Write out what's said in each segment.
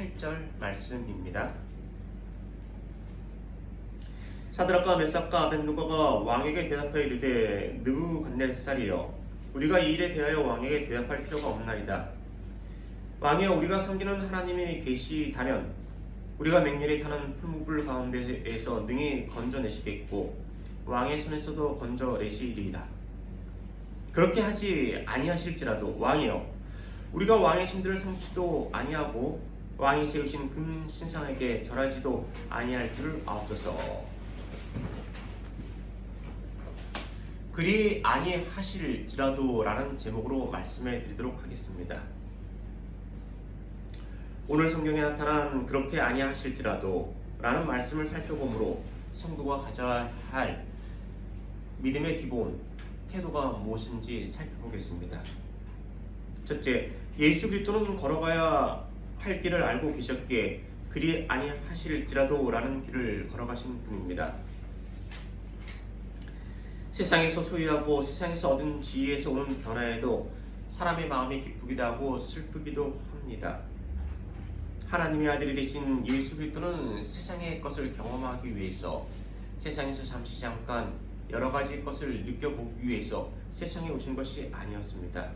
8절 말씀입니다. 사드락과 메삭과 아벤누가가 왕에게 대답하여 이르되 느부갓네살이여 우리가 이 일에 대하여 왕에게 대답할 필요가 없나이다. 왕이여 우리가 섬기는 하나님이 계시다면 우리가 맹렬히 타는 풀무불 가운데에서 능히 건져내시겠고 왕의 손에서도 건져내시리이다. 그렇게 하지 아니하실지라도 왕이여 우리가 왕의 신들을 섬기지도 아니하고 왕이 세우신 금 신상에게 절하지도 아니할 줄을 아옵소서. 그리 아니하실지라도라는 제목으로 말씀해 드리도록 하겠습니다. 오늘 성경에 나타난 그렇게 아니하실지라도 라는 말씀을 살펴보므로 성도가 가져야 할 믿음의 기본 태도가 무엇인지 살펴보겠습니다. 첫째, 예수 그리스도는 걸어가야 할 길을 알고 계셨기에 그리 아니하실지라도라는 길을 걸어가신 분입니다. 세상에서 소유하고 세상에서 얻은 지위에서 오는 변화에도 사람의 마음이 기쁘기도 하고 슬프기도 합니다. 하나님의 아들이 되신 예수 그리스도는 세상의 것을 경험하기 위해서 세상에서 잠시 잠깐 여러 가지 것을 느껴보기 위해서 세상에 오신 것이 아니었습니다.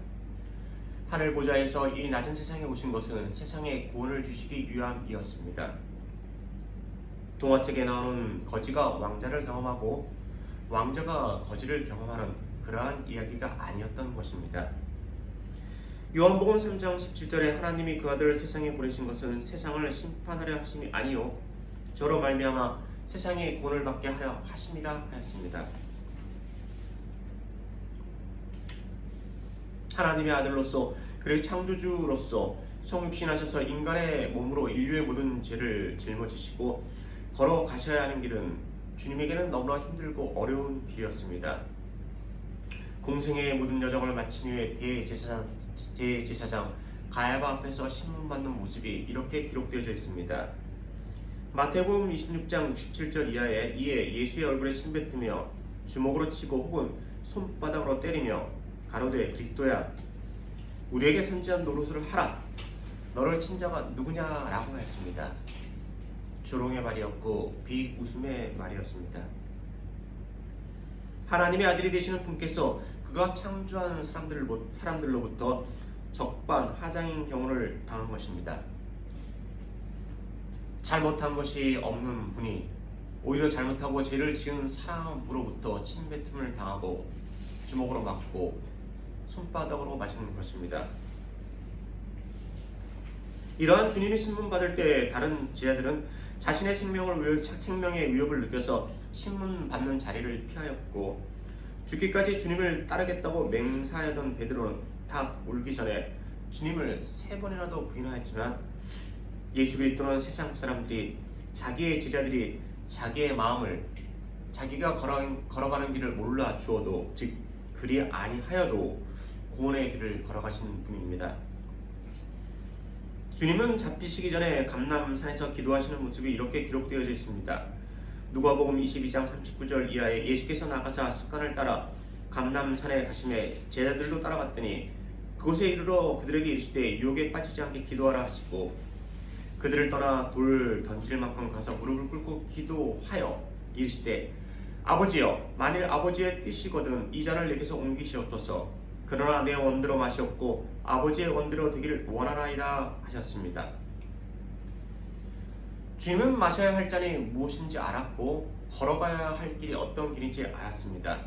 하늘 보좌에서 이 낮은 세상에 오신 것은 세상에 구원을 주시기 위함이었습니다. 동화책에 나오는 거지가 왕자를 경험하고 왕자가 거지를 경험하는 그러한 이야기가 아니었던 것입니다. 요한복음 3장 17절에 하나님이 그 아들을 세상에 보내신 것은 세상을 심판하려 하심이 아니요 저로 말미암아 세상에 구원을 받게 하려 하심이라 하였습니다. 하나님의 아들로서 그리고 창조주로서 성육신하셔서 인간의 몸으로 인류의 모든 죄를 짊어지시고 걸어가셔야 하는 길은 주님에게는 너무나 힘들고 어려운 길이었습니다. 공생의 모든 여정을 마친 후에 대제사장, 대제사장 가야바 앞에서 신문받는 모습이 이렇게 기록되어져 있습니다. 마태복음 26장 67절 이하에 이에 예수의 얼굴에 침뱉으며 주먹으로 치고 혹은 손바닥으로 때리며 가로되 그리스도야 우리에게 선지한 노릇을 하라 너를 친 자가 누구냐라고 했습니다. 조롱의 말이었고 비웃음의 말이었습니다. 하나님의 아들이 되시는 분께서 그가 창조한 사람들, 사람들로부터 적반 하장인 경우를 당한 것입니다. 잘못한 것이 없는 분이 오히려 잘못하고 죄를 지은 사람으로부터 침뱉음을 당하고 주먹으로 맞고 손바닥으로 맞는 것입니다. 이러한 주님의 신문 받을 때 다른 제자들은 자신의 생명을 생명의 위협을 느껴서 신문 받는 자리를 피하였고 죽기까지 주님을 따르겠다고 맹세하던 베드로는 탁 울기 전에 주님을 세 번이나도 부인하였지만 예수 그리스도는 세상 사람들이 자기의 제자들이 자기의 마음을 자기가 걸어 가는 길을 몰라 주어도 즉 그리 아니하여도 구원의 길을 걸어가신 분입니다. 주님은 잡히시기 전에 감남산에서 기도하시는 모습이 이렇게 기록되어져 있습니다. 누가복음 22장 39절 이하에 예수께서 나가사 습관을 따라 감남산에 가심에 제자들도 따라갔더니 그곳에 이르러 그들에게 이르시되 유혹에 빠지지 않게 기도하라 하시고 그들을 떠나 돌 던질 만큼 가서 무릎을 꿇고 기도하여 이르시되 아버지여 만일 아버지의 뜻이거든 이 잔을 내게서 옮기시옵소서 그러나 내 원대로 마시옵고 아버지의 원대로 되기를 원하나이다 하셨습니다. 주님은 마셔야 할 잔이 무엇인지 알았고 걸어가야 할 길이 어떤 길인지 알았습니다.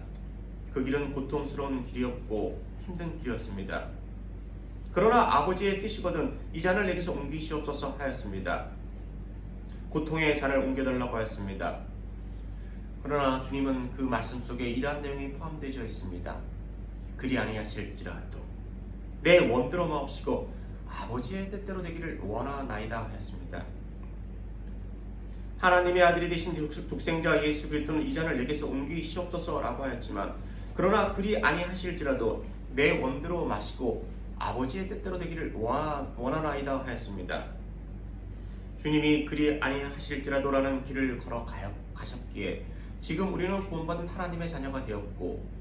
그 길은 고통스러운 길이었고 힘든 길이었습니다. 그러나 아버지의 뜻이거든 이 잔을 내게서 옮기시옵소서 하였습니다. 고통의 잔을 옮겨달라고 하였습니다. 그러나 주님은 그 말씀 속에 이러한 내용이 포함되어 있습니다. 그리 아니하실지라도 내 원대로 마옵시고 아버지의 뜻대로 되기를 원하나이다 하였습니다. 하나님의 아들이 되신 독생자 예수 그리스도는 이 잔을 내게서 옮기시옵소서라고 하였지만 그러나 그리 아니하실지라도 내 원대로 마시고 아버지의 뜻대로 되기를 원하나이다 하였습니다. 주님이 그리 아니하실지라도라는 길을 걸어 가셨기에 지금 우리는 구원받은 하나님의 자녀가 되었고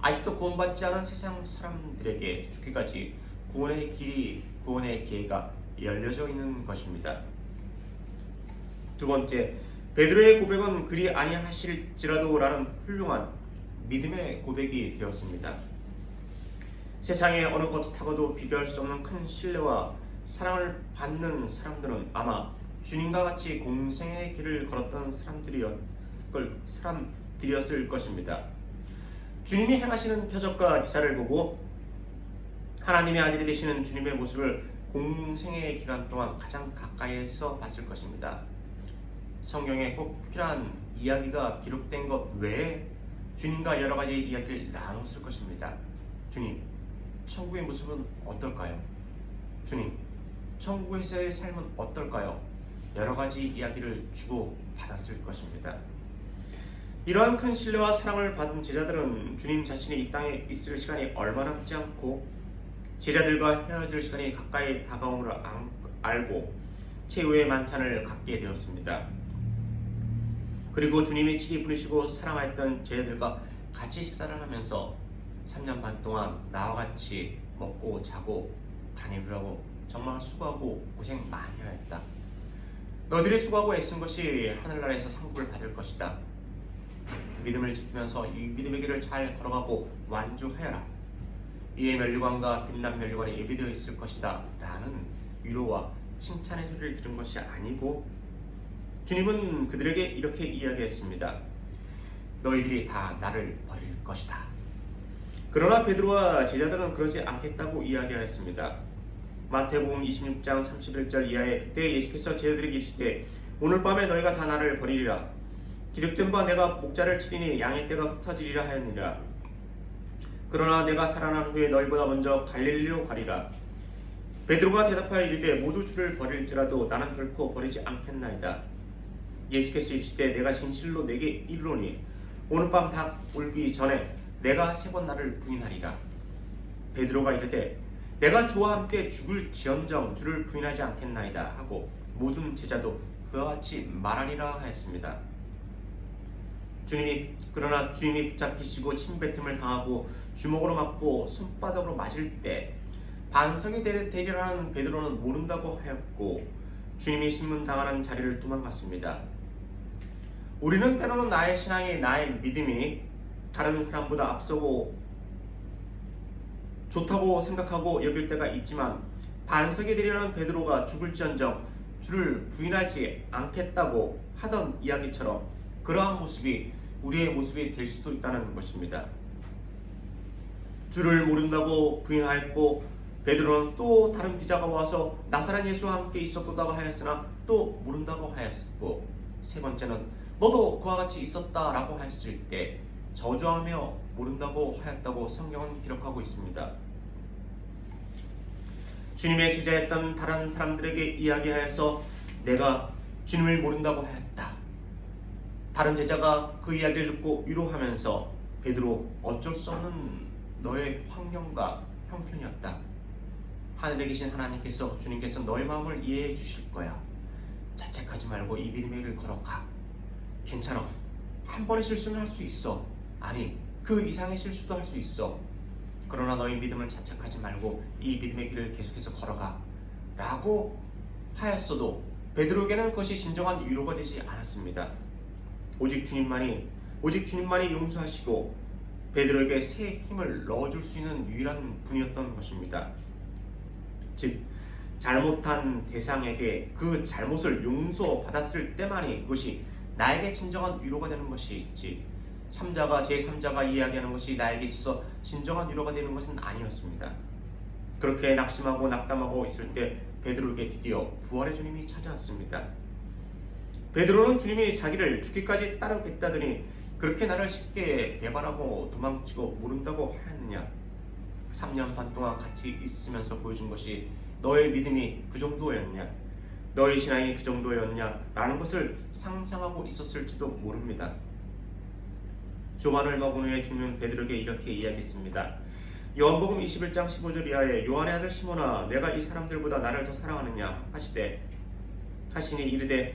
아직도 구원받지 않은 세상 사람들에게 죽기까지 구원의 길이 구원의 기회가 열려져 있는 것입니다. 두 번째, 베드로의 고백은 그리 아니하실지라도라는 훌륭한 믿음의 고백이 되었습니다. 세상의 어느 것하고도 비교할 수 없는 큰 신뢰와 사랑을 받는 사람들은 아마 주님과 같이 공생의 길을 걸었던 사람들이었을, 사람들이었을 것입니다. 주님이 행하시는 표적과 기사를 보고 하나님의 아들이 되시는 주님의 모습을 공생의 기간 동안 가장 가까이에서 봤을 것입니다. 성경에 꼭 필요한 이야기가 기록된 것 외에 주님과 여러 가지 이야기를 나눴을 것입니다. 주님, 천국의 모습은 어떨까요? 주님, 천국에서의 삶은 어떨까요? 여러 가지 이야기를 주고 받았을 것입니다. 이러한 큰 신뢰와 사랑을 받은 제자들은 주님 자신이 이 땅에 있을 시간이 얼마 남지 않고 제자들과 헤어질 시간이 가까이 다가옴을 안- 알고 최후의 만찬을 갖게 되었습니다. 그리고 주님이 칠이 부르시고 사랑하였던 제자들과 같이 식사를 하면서 3년 반 동안 나와 같이 먹고 자고 다니느라고 정말 수고하고 고생 많이 하였다. 너희들이 수고하고 애쓴 것이 하늘나라에서 상급을 받을 것이다. 믿음을 지키면서 이 믿음의 길을 잘 걸어가고 완주하여라. 이에 멸류관과 빛난 멸류관이 예비되어 있을 것이다. 라는 위로와 칭찬의 소리를 들은 것이 아니고 주님은 그들에게 이렇게 이야기했습니다. 너희들이 다 나를 버릴 것이다. 그러나 베드로와 제자들은 그러지 않겠다고 이야기하였습니다. 마태복음 26장 31절 이하에 그때 예수께서 제자들에게 이르시되 오늘 밤에 너희가 다 나를 버리리라. 기록된 바 내가 목자를 치리니 양의 떼가 흩어지리라 하였느니라. 그러나 내가 살아난 후에 너희보다 먼저 갈릴리로 가리라. 베드로가 대답하여 이르되 모두 주를 버릴지라도 나는 결코 버리지 않겠나이다. 예수께서 이르시되 내가 진실로 내게 이르노니 오늘 밤 닭 울기 전에 내가 세 번 나를 부인하리라. 베드로가 이르되 내가 주와 함께 죽을 지언정 주를 부인하지 않겠나이다 하고 모든 제자도 그와 같이 말하리라 하였습니다. 주님이 그러나 주님이 붙잡히시고 침뱉음을 당하고 주먹으로 맞고 손바닥으로 맞을 때 반성이 되- 되리라는 베드로는 모른다고 하였고 주님이 신문 당하는 자리를 도망갔습니다. 우리는 때로는 나의 신앙이 나의 믿음이 다른 사람보다 앞서고 좋다고 생각하고 여길 때가 있지만 반석이 되려는 베드로가 죽을지언정 주를 부인하지 않겠다고 하던 이야기처럼 그러한 모습이 우리의 모습이 될 수도 있다는 것입니다. 주를 모른다고 부인하였고 베드로는 또 다른 기자가 와서 나사렛 예수와 함께 있었다고 하였으나 또 모른다고 하였고 세 번째는 너도 그와 같이 있었다라고 하였을 때 저주하며 모른다고 하였다고 성경은 기록하고 있습니다. 주님의 제자였던 다른 사람들에게 이야기하여서 내가 주님을 모른다고 하였다. 다른 제자가 그 이야기를 듣고 위로하면서 베드로 어쩔 수 없는 너의 환경과 형편이었다. 하늘에 계신 하나님께서 주님께서 너의 마음을 이해해 주실 거야. 자책하지 말고 이 믿음의 길을 걸어가. 괜찮아. 한 번의 실수는 할 수 있어. 아니, 그 이상의 실수도 할 수 있어. 그러나 너의 믿음을 자책하지 말고 이 믿음의 길을 계속해서 걸어가. 라고 하였어도 베드로에게는 그것이 진정한 위로가 되지 않았습니다. 오직 주님만이 오직 주님만이 용서하시고 베드로에게 새 힘을 넣어줄 수 있는 유일한 분이었던 것입니다. 즉 잘못한 대상에게 그 잘못을 용서받았을 때만이 그것이 나에게 진정한 위로가 되는 것이지 3자가 제3자가 이야기하는 것이 나에게 있어서 진정한 위로가 되는 것은 아니었습니다. 그렇게 낙심하고 낙담하고 있을 때 베드로에게 드디어 부활의 주님이 찾아왔습니다. 베드로는 주님이 자기를 죽기까지 따르겠다더니 그렇게 나를 쉽게 배반하고 도망치고 모른다고 하였느냐? 3년 반 동안 같이 있으면서 보여준 것이 너의 믿음이 그 정도였냐? 너의 신앙이 그 정도였냐? 라는 것을 상상하고 있었을지도 모릅니다. 조반을 먹은 후에 죽는 베드로에게 이렇게 이야기했습니다. 요한복음 21장 15절 이하에 요한의 아들 시몬아 내가 이 사람들보다 나를 더 사랑하느냐 하시되 하시니 이르되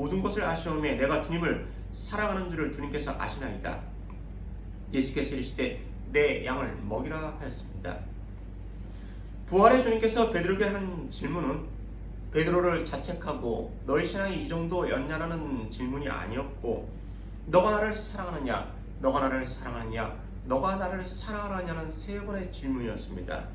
모든 것을 아시오매 내가 주님을 사랑하는 줄을 주님께서 아시나이다. 예수께서 이르시되 내 양을 먹이라 하였습니다. 부활의 주님께서 베드로에게 한 질문은 베드로를 자책하고 너희 신앙이 이 정도였냐라는 질문이 아니었고 너가 나를 사랑하느냐 너가 나를 사랑하느냐 너가 나를 사랑하느냐는 세 번의 질문이었습니다.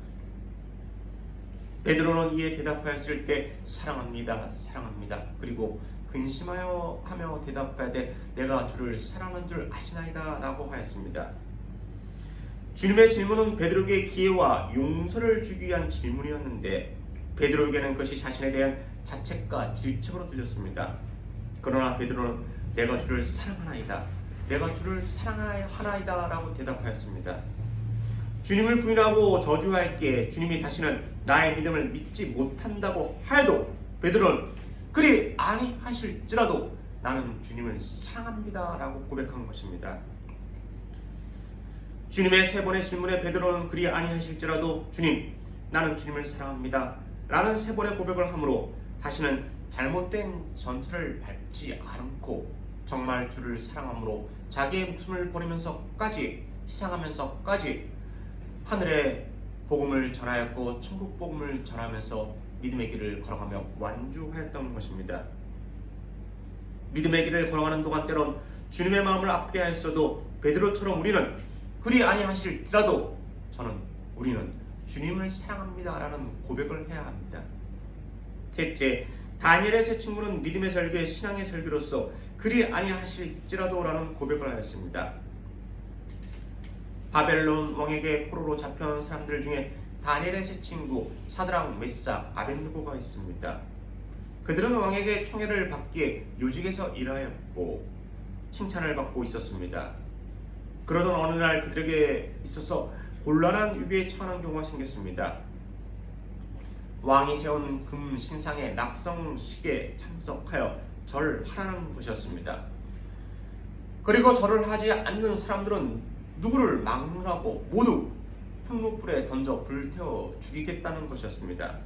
베드로는 이에 대답하였을 때 사랑합니다 사랑합니다. 그리고 근심하여 하며 대답하되 내가 주를 사랑하는 줄 아시나이다 라고 하였습니다. 주님의 질문은 베드로에게 기회와 용서를 주기 위한 질문이었는데 베드로에게는 그것이 자신에 대한 자책과 질책으로 들렸습니다. 그러나 베드로는 내가 주를 사랑하나이다. 내가 주를 사랑하나이다 라고 대답하였습니다. 주님을 부인하고 저주하였기에 주님이 다시는 나의 믿음을 믿지 못한다고 하여도 베드로는 그리 아니하실지라도 나는 주님을 사랑합니다 라고 고백한 것입니다. 주님의 세 번의 질문에 베드로는 그리 아니하실지라도 주님 나는 주님을 사랑합니다 라는 세 번의 고백을 하므로 다시는 잘못된 전투를 밟지 않고 정말 주를 사랑함으로 자기의 목숨을 버리면서까지 희생하면서까지 하늘의 복음을 전하였고 천국 복음을 전하면서 믿음의 길을 걸어가며 완주하였던 것입니다. 믿음의 길을 걸어가는 동안 때론 주님의 마음을 아프게 하였어도 베드로처럼 우리는 그리 아니하실지라도 저는 우리는 주님을 사랑합니다라는 고백을 해야 합니다. 셋째, 다니엘의 세 친구는 믿음의 설계, 신앙의 설계로서 그리 아니하실지라도라는 고백을 하였습니다. 바벨론 왕에게 포로로 잡혀온 사람들 중에 다니엘의 세 친구 사드랑, 메사, 아벤누고가 있습니다. 그들은 왕에게 총애를 받기에 요직에서 일하였고 칭찬을 받고 있었습니다. 그러던 어느 날 그들에게 있어서 곤란한 위기에 처하는 경우가 생겼습니다. 왕이 세운 금 신상의 낙성식에 참석하여 절하라는 것이었습니다. 그리고 절을 하지 않는 사람들은 누구를 막론하고 모두 풀무불에 던져 불태워 죽이겠다는 것이었습니다.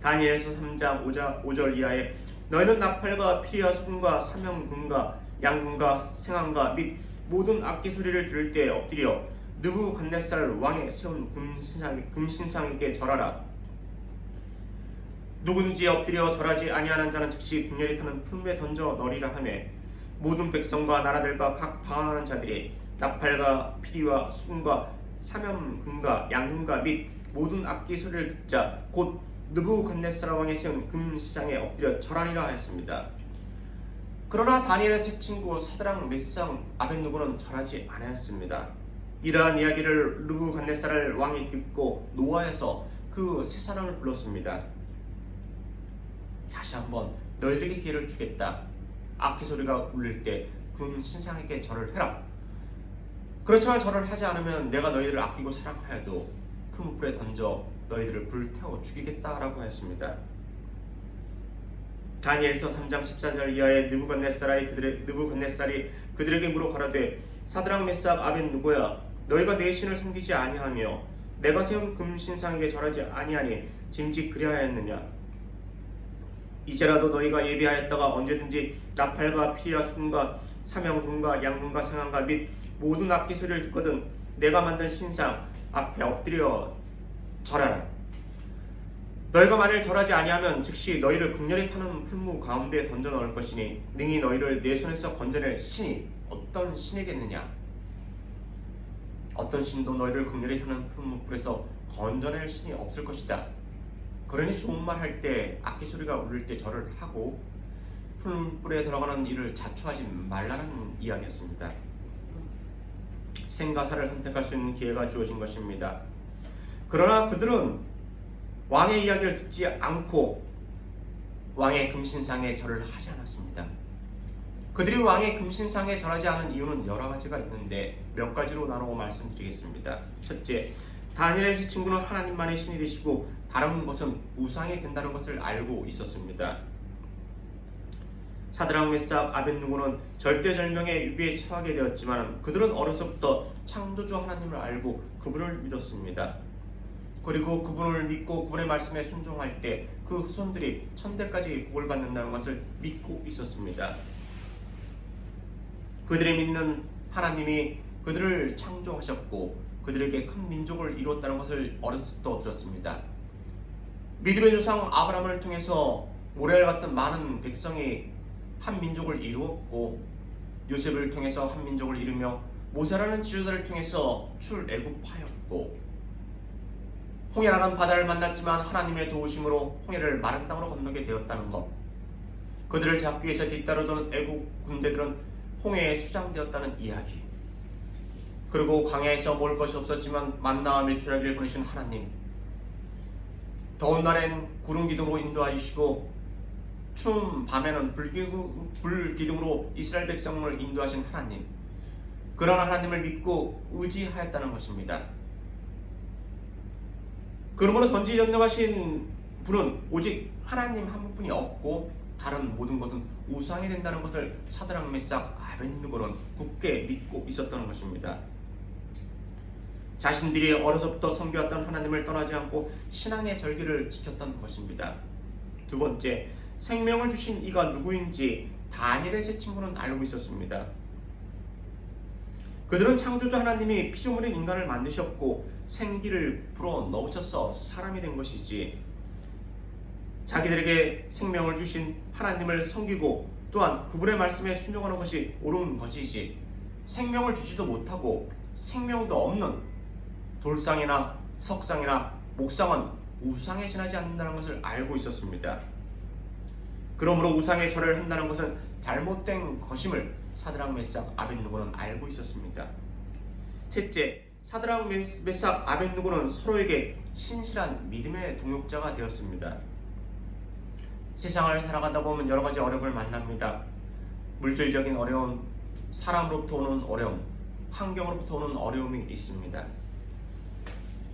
다니엘서 3장 5절 이하에 너희는 나팔과 피리와 수금과 사명금과 양금과 생황과 및 모든 악기 소리를 들을 때 엎드려 느부갓네살 왕의 세운 금신상, 금신상에게 절하라. 누군지 엎드려 절하지 아니하는 자는 즉시 빙렬이 타는 풀무에 던져 넣으리라 하매 모든 백성과 나라들과 각 방황하는 자들이 나팔과 피리와 수금과 사면금과 양금과 및 모든 악기 소리를 듣자 곧 느부갓네살 왕의 세운 금시장에 엎드려 절하리라 하였습니다. 그러나 다니엘의 세 친구 사드랑 메상 아벤누고는 절하지 않았습니다. 이러한 이야기를 느부갓네살 왕이 듣고 노아에서 그 세 사람을 불렀습니다. 다시 한번 너희들에게 기회를 주겠다. 악기 소리가 울릴 때 금 신상에게 절을 해라. 그렇지만 절을 하지 않으면 내가 너희를 아끼고 사랑하여도 풀무불에 던져 너희들을 불태워 죽이겠다라고 하였습니다. 다니엘서 3장 14절 이하의 느부갓네살이 그들의 느부갓네살이 그들에게 물어 가라되 사드랑 메삭 아벤 누구야 너희가 내 신을 섬기지 아니하며 내가 세운 금 신상에게 절하지 아니하니 짐짓 그리하였느냐 이제라도 너희가 예비하였다가 언제든지 나팔과 피와 수금과 사명금과 양금과 상한과 및 모든 악기 소리를 듣거든 내가 만든 신상 앞에 엎드려 절하라. 너희가 만일 절하지 아니하면 즉시 너희를 극렬히 타는 풀무 가운데 던져 넣을 것이니 능히 너희를 내 손에서 건져낼 신이 어떤 신이겠느냐? 어떤 신도 너희를 극렬히 타는 풀무불에서 건져낼 신이 없을 것이다. 그러니 좋은 말 할 때 악기 소리가 울릴 때 절을 하고 풀물에 들어가는 일을 자초하지 말라는 이야기였습니다. 생가사를 선택할 수 있는 기회가 주어진 것입니다. 그러나 그들은 왕의 이야기를 듣지 않고 왕의 금신상에 절을 하지 않았습니다. 그들이 왕의 금신상에 절하지 않은 이유는 여러 가지가 있는데 몇 가지로 나누고 말씀드리겠습니다. 첫째, 다니엘의 세 친구는 하나님만의 신이 되시고 다른 것은 우상이 된다는 것을 알고 있었습니다. 사드랑 메삭 아벤누고는 절대절명의 위기에 처하게 되었지만 그들은 어려서부터 창조주 하나님을 알고 그분을 믿었습니다. 그리고 그분을 믿고 그분의 말씀에 순종할 때 그 후손들이 천대까지 복을 받는다는 것을 믿고 있었습니다. 그들이 믿는 하나님이 그들을 창조하셨고 그들에게 큰 민족을 이루었다는 것을 어렸을 때 들었습니다. 믿음의 조상 아브라함을 통해서 모래알 같은 많은 백성이 한 민족을 이루었고 요셉을 통해서 한 민족을 이루며 모세라는 지도자를 통해서 출애굽하였고 홍해라는 바다를 만났지만 하나님의 도우심으로 홍해를 마른 땅으로 건너게 되었다는 것. 그들을 잡기 위해서 뒤따르던 애국 군대들은 홍해에 수장되었다는 이야기. 그리고 광야에서 먹을 것이 없었지만 만나와 메추라기를 보내신 하나님 더운 날엔 구름 기둥으로 인도하시고 추운 밤에는 불기둥, 불기둥으로 이스라엘 백성을 인도하신 하나님 그런 하나님을 믿고 의지하였다는 것입니다. 그러므로 전지전능하신 분은 오직 하나님 한 분뿐이 없고 다른 모든 것은 우상이 된다는 것을 사드랑 메삭 아벤누고는 굳게 믿고 있었던 것입니다. 자신들이 어려서부터 섬겨왔던 하나님을 떠나지 않고 신앙의 절기를 지켰던 것입니다. 두 번째, 생명을 주신 이가 누구인지 다니엘의 세 친구는 알고 있었습니다. 그들은 창조주 하나님이 피조물인 인간을 만드셨고 생기를 불어 넣으셔서 사람이 된 것이지 자기들에게 생명을 주신 하나님을 섬기고 또한 그분의 말씀에 순종하는 것이 옳은 것이지 생명을 주지도 못하고 생명도 없는 돌상이나 석상이나 목상은 우상에 지나지 않는다는 것을 알고 있었습니다. 그러므로 우상에 절을 한다는 것은 잘못된 것임을 사드랑 메삭 아벤누고는 알고 있었습니다. 셋째, 사드랑 메삭 아벤누고는 서로에게 신실한 믿음의 동역자가 되었습니다. 세상을 살아가다 보면 여러 가지 어려움을 만납니다. 물질적인 어려움, 사람으로부터 오는 어려움, 환경으로부터 오는 어려움이 있습니다.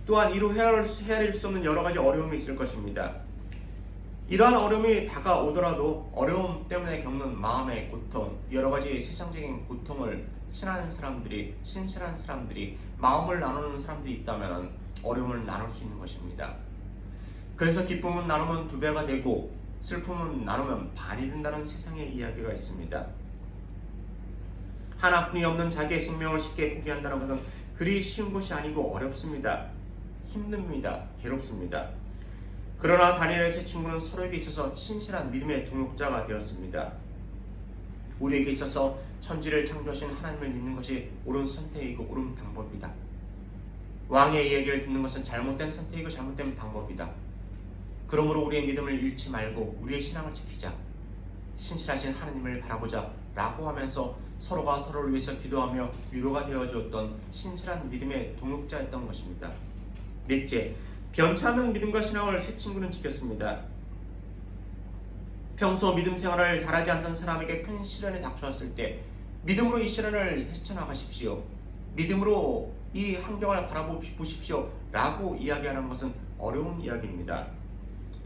또한 이로 헤아릴 수 없는 여러 가지 어려움이 있을 것입니다. 이러한 어려움이 다가오더라도 어려움 때문에 겪는 마음의 고통, 여러 가지 세상적인 고통을 친한 사람들이, 신실한 사람들이, 마음을 나누는 사람들이 있다면 어려움을 나눌 수 있는 것입니다. 그래서 기쁨은 나누면 두 배가 되고 슬픔은 나누면 반이 된다는 세상의 이야기가 있습니다. 하나뿐이 없는 자기의 생명을 쉽게 포기한다는 것은 그리 쉬운 것이 아니고 어렵습니다. 힘듭니다. 괴롭습니다. 그러나 다니엘의 세 친구는 서로에게 있어서 신실한 믿음의 동역자가 되었습니다. 우리에게 있어서 천지를 창조하신 하나님을 믿는 것이 옳은 선택이고 옳은 방법이다. 왕의 이야기를 듣는 것은 잘못된 선택이고 잘못된 방법이다. 그러므로 우리의 믿음을 잃지 말고 우리의 신앙을 지키자. 신실하신 하나님을 바라보자. 라고 하면서 서로가 서로를 위해서 기도하며 위로가 되어 주었던 신실한 믿음의 동역자였던 것입니다. 넷째, 변찮은 믿음과 신앙을 새 친구는 지켰습니다. 평소 믿음 생활을 잘하지 않던 사람에게 큰 시련이 닥쳐왔을 때 믿음으로 이 시련을 헤쳐나가십시오. 믿음으로 이 환경을 바라보십시오. 라고 이야기하는 것은 어려운 이야기입니다.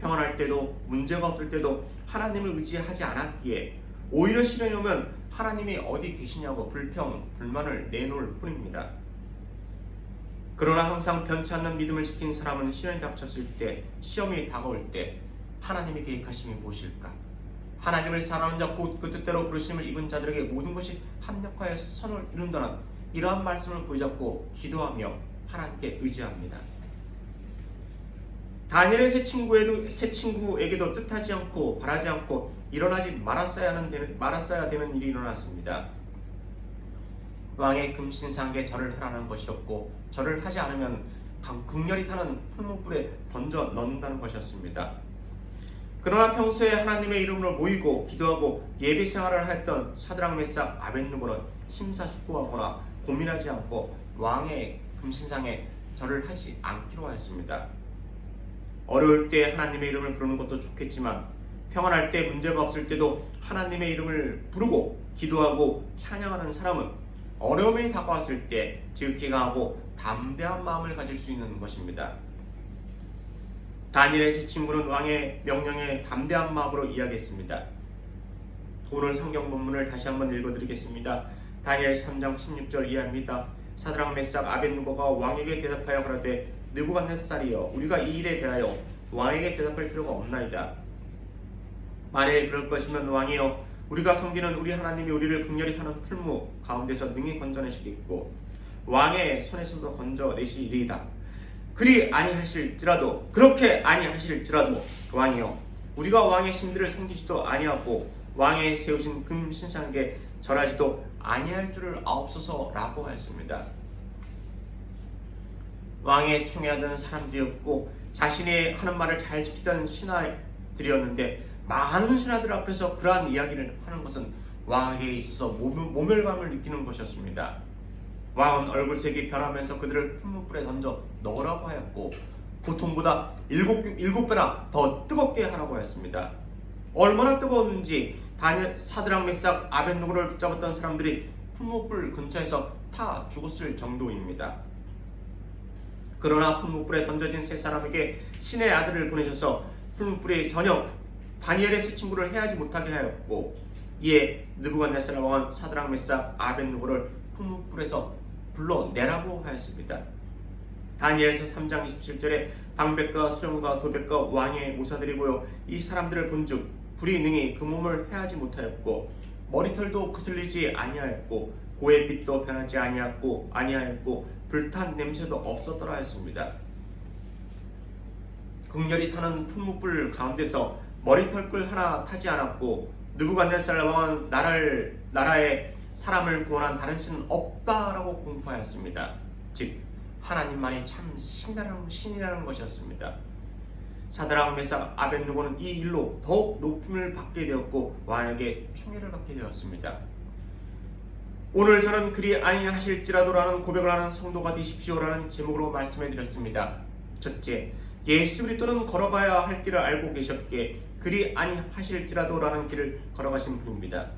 평안할 때도 문제가 없을 때도 하나님을 의지하지 않았기에 오히려 시련이 오면 하나님이 어디 계시냐고 불평, 불만을 내놓을 뿐입니다. 그러나 항상 변치 않는 믿음을 지킨 사람은 시련이 닥쳤을 때, 시험이 다가올 때 하나님의 계획하심이 무엇일까? 하나님을 사랑하는 자 곧 그 뜻대로 부르심을 입은 자들에게 모든 것이 합력하여 선을 이룬다는 이러한 말씀을 부여잡고 기도하며 하나님께 의지합니다. 다니엘의 새 친구에도 새 친구에게도 뜻하지 않고 바라지 않고 일어나지 말았어야 하는 말았어야 되는 일이 일어났습니다. 왕의 금신상에 절을 하라는 것이었고 절을 하지 않으면 극렬히 타는 풀무불에 던져 넣는다는 것이었습니다. 그러나 평소에 하나님의 이름으로 모이고 기도하고 예배 생활을 했던 사드랑 메삭 아벤누고는 심사숙고하거나 고민하지 않고 왕의 금신상에 절을 하지 않기로 하였습니다. 어려울 때 하나님의 이름을 부르는 것도 좋겠지만 평안할 때 문제가 없을 때도 하나님의 이름을 부르고 기도하고 찬양하는 사람은 어려움이 다가왔을 때 지극히 강하고 담대한 마음을 가질 수 있는 것입니다. 다니엘의 세 친구는 왕의 명령에 담대한 마음으로 이야기했습니다. 오늘 성경 본문을 다시 한번 읽어드리겠습니다. 다니엘 3장 16절 이하입니다. 사드랑 메삭 아벤누고가 왕에게 대답하여 그러되 느부갓네살이여 우리가 이 일에 대하여 왕에게 대답할 필요가 없나이다. 만일 그럴 것이면 왕이여 우리가 섬기는 우리 하나님이 우리를 극렬히 하는 풀무 가운데서 능히 건져내시겠고 왕의 손에서도 건져내시리이다. 그리 아니하실지라도 그렇게 아니하실지라도 왕이여 우리가 왕의 신들을 섬기지도 아니하고 왕의 세우신 금 신상에 절하지도 아니할 줄을 아옵소서라고 하였습니다. 왕의 총애하던 사람들이었고 자신이 하는 말을 잘 지키던 신하들이었는데 많은 신하들 앞에서 그러한 이야기를 하는 것은 왕에게 있어서 모멸- 모멸감을 느끼는 것이었습니다. 왕은 얼굴색이 변하면서 그들을 풀무불에 던져 넣으라고 하였고 보통보다 일곱, 일곱 배나 더 뜨겁게 하라고 하였습니다. 얼마나 뜨거웠는지 다니엘 사드랑 메삭 아벤누고를 붙잡았던 사람들이 풀무불 근처에서 타 죽었을 정도입니다. 그러나 풀무불에 던져진 세 사람에게 신의 아들을 보내셔서 풀무불이 전혀 다니엘의 세 친구를 해하지 못하게 하였고 이에 느부갓네살 왕은 사드랑 메삭 아벤누고를 풀무불에서 불러내라고 하였습니다. 다니엘서 3장 27절에 방백과 수령과 도백과 왕의 모사들이고요 이 사람들을 본즉 불이 능히 그 몸을 해하지 못하였고 머리털도 그슬리지 아니하였고 고의 빛도 변하지 아니하였고 아니하였고 불탄 냄새도 없었더라 했습니다. 극렬히 타는 풀무불 가운데서 머리털 꿀 하나 타지 않았고 느부갓네살 왕은 나라를 나라의 사람을 구원한 다른 신은 없다라고 공포하였습니다. 즉 하나님만이 참 신이라는, 신이라는 것이었습니다. 사드랑 메삭 아벤누고는 이 일로 더욱 높임을 받게 되었고 왕에게 총애를 받게 되었습니다. 오늘 저는 그리 아니하실지라도라는 고백을 하는 성도가 되십시오라는 제목으로 말씀해 드렸습니다. 첫째, 예수 그리스도는 걸어가야 할 길을 알고 계셨기에 그리 아니하실지라도라는 길을 걸어가신 분입니다.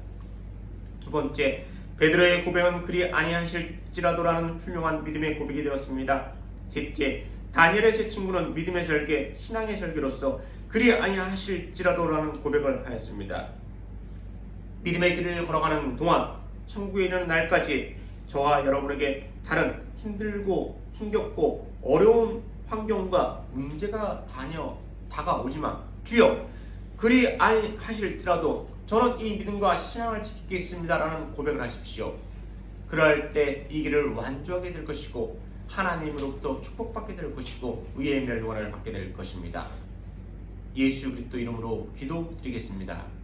두 번째, 베드로의 고백은 그리 아니하실지라도라는 훌륭한 믿음의 고백이 되었습니다. 셋째, 다니엘의 세 친구는 믿음의 절개, 신앙의 절개로서 그리 아니하실지라도라는 고백을 하였습니다. 믿음의 길을 걸어가는 동안 천국에 이르는 날까지 저와 여러분에게 다른 힘들고 힘겹고 어려운 환경과 문제가 다녀 다가오지만 주여 그리 아니하실지라도 저는 이 믿음과 신앙을 지키겠습니다라는 고백을 하십시오. 그럴 때 이 길을 완주하게 될 것이고 하나님으로부터 축복받게 될 것이고 의의 멸관을 받게 될 것입니다. 예수 그리스도 이름으로 기도드리겠습니다.